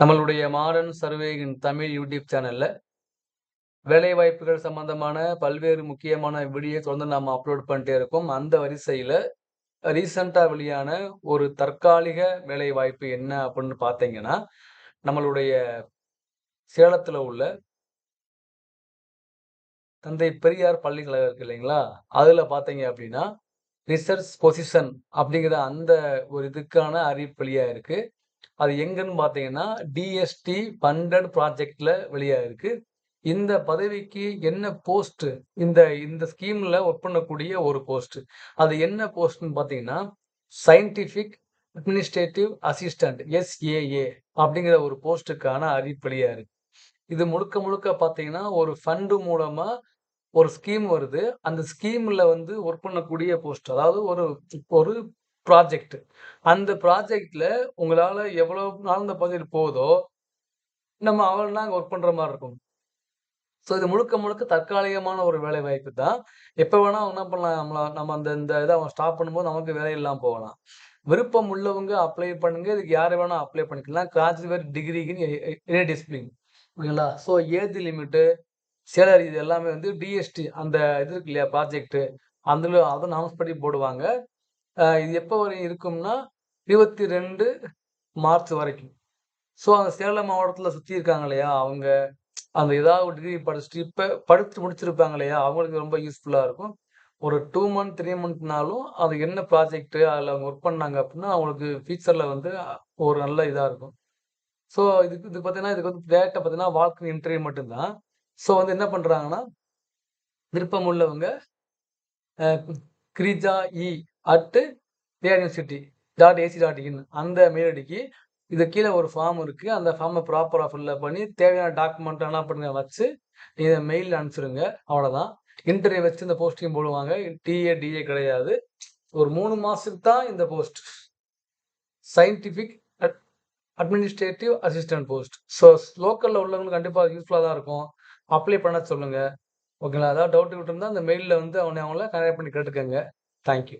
நம்மளுடைய modern சர்வேயின் Tamil YouTube சேனல்ல வேலைவாய்ப்புகள் சம்பந்தமான பல்வேறு முக்கியமான வீடியோ தொடர்ந்து நாம அப்லோட் பண்ணிட்டே இருக்கோம். அந்த வரிசையில ரீசெண்டா வெளியான ஒரு தற்காலிக வேலைவாய்ப்பு என்ன அப்படின்னு பார்த்தீங்கன்னா நம்மளுடைய சேலத்துல உள்ள தந்தை பெரியார் பல்கலைக்கழகம் இருக்கு இல்லைங்களா? அதுல பார்த்தீங்க அப்படின்னா ரிசர்ச் பொசிஷன் அப்படிங்கிற அந்த ஒரு இதுக்கான அறிவிப்பு வெளியா இருக்கு அது எங்கன்னு பார்த்தீங்கன்னா டிஎஸ்டி பண்டட் ப்ராஜெக்ட்ல வெளியா இருக்கு இந்த பதவிக்கு என்ன போஸ்ட் இந்த இந்த ஸ்கீம்ல ஒர்க் பண்ணக்கூடிய ஒரு போஸ்ட் அது என்ன போஸ்ட்னு பார்த்தீங்கன்னா சயின்டிஃபிக் அட்மினிஸ்ட்ரேட்டிவ் அசிஸ்டன்ட் எஸ்ஏஏ அப்படிங்கிற ஒரு போஸ்ட்டுக்கான அறிவிப்பு வெளியா இருக்கு இது முழுக்க முழுக்க பார்த்தீங்கன்னா ஒரு ஃபண்டு மூலமா ஒரு ஸ்கீம் வருது. அந்த ஸ்கீம்ல வந்து ஒர்க் பண்ணக்கூடிய போஸ்ட் அதாவது ஒரு ஒரு ப்ராஜெக்ட் அந்த ப்ராஜெக்ட்ல உங்களால எவ்வளவு நாள் இந்த ப்ராஜெக்ட் போகுதோ நம்ம அவ்வளவு நாங்கள் ஒர்க் பண்ற மாதிரி இருக்கும். ஸோ இது முழுக்க முழுக்க தற்காலிகமான ஒரு வேலை வாய்ப்பு தான். எப்போ வேணா என்ன பண்ணலாம் நம்மள நம்ம அந்த இந்த இதை அவன் ஸ்டாப் பண்ணும்போது நமக்கு வேலை இல்லாமல் போகலாம். விருப்பம் உள்ளவங்க அப்ளை பண்ணுங்க. இதுக்கு யார் வேணா அப்ளை பண்ணிக்கலாம். கிராஜுவேட் டிகிரிக்குன்னு எனி டிசிப்ளின் ஓகேங்களா ஸோ ஏஜ் லிமிட்டு சேலரி இது எல்லாமே வந்து டிஎஸ்டி அந்த இது இருக்கு இல்லையா ப்ராஜெக்ட்டு அதில் அதை அனௌன்ஸ் பண்ணி போடுவாங்க. இது எப்போ வரையும் இருக்கும்னா இருபத்தி ரெண்டு மார்ச் வரைக்கும். ஸோ அந்த சேலம் மாவட்டத்தில் சுற்றி இருக்காங்க இல்லையா? அவங்க அந்த ஏதாவது ஒரு டிகிரி படிச்சுட்டு இப்போ படித்து முடிச்சிருப்பாங்க இல்லையா? அவங்களுக்கு ரொம்ப யூஸ்ஃபுல்லாக இருக்கும். ஒரு டூ மந்த் த்ரீ மந்த்னாலும் அது என்ன ப்ராஜெக்ட்டு அதில் அவங்க ஒர்க் பண்ணாங்க அப்படின்னா அவங்களுக்கு ஃபியூச்சரில் வந்து ஒரு நல்ல இதாக இருக்கும். ஸோ இதுக்கு இது பார்த்தீங்கன்னா இதுக்கு வந்து டேரக்டாக பார்த்தீங்கன்னா வாக்கு இன்டர்வியூ மட்டும்தான். ஸோ வந்து என்ன பண்ணுறாங்கன்னா விருப்பம் உள்ளவங்க Girija e at university dot AC dot in அந்த மெயில் ஐடிக்கு இது கீழே ஒரு ஃபார்ம் இருக்குது அந்த ஃபார்மை ப்ராப்பராக ஃபில்லப் பண்ணி தேவையான டாக்குமெண்ட் என்ன பண்ணுங்க வச்சு இதை மெயிலில் அனுப்பிச்சிடுங்க அவ்வளோதான் இன்டர்வியூ வச்சு இந்த போஸ்டிங் போடுவாங்க. டிஏ டிஏ கிடையாது. ஒரு மூணு மாதத்துக்கு தான் இந்த post scientific administrative assistant post so லோக்கலில் உள்ளவங்களுக்கு கண்டிப்பாக யூஸ்ஃபுல்லாக தான் இருக்கும். அப்ளை பண்ண சொல்லுங்கள் ஓகேங்களா ஏதாவது டவுட் விட்டுருந்தா அந்த மெயிலில் வந்து அவனை அவங்கள கனெக்ட் பண்ணி கேட்டுக்கோங்க. தேங்க்யூ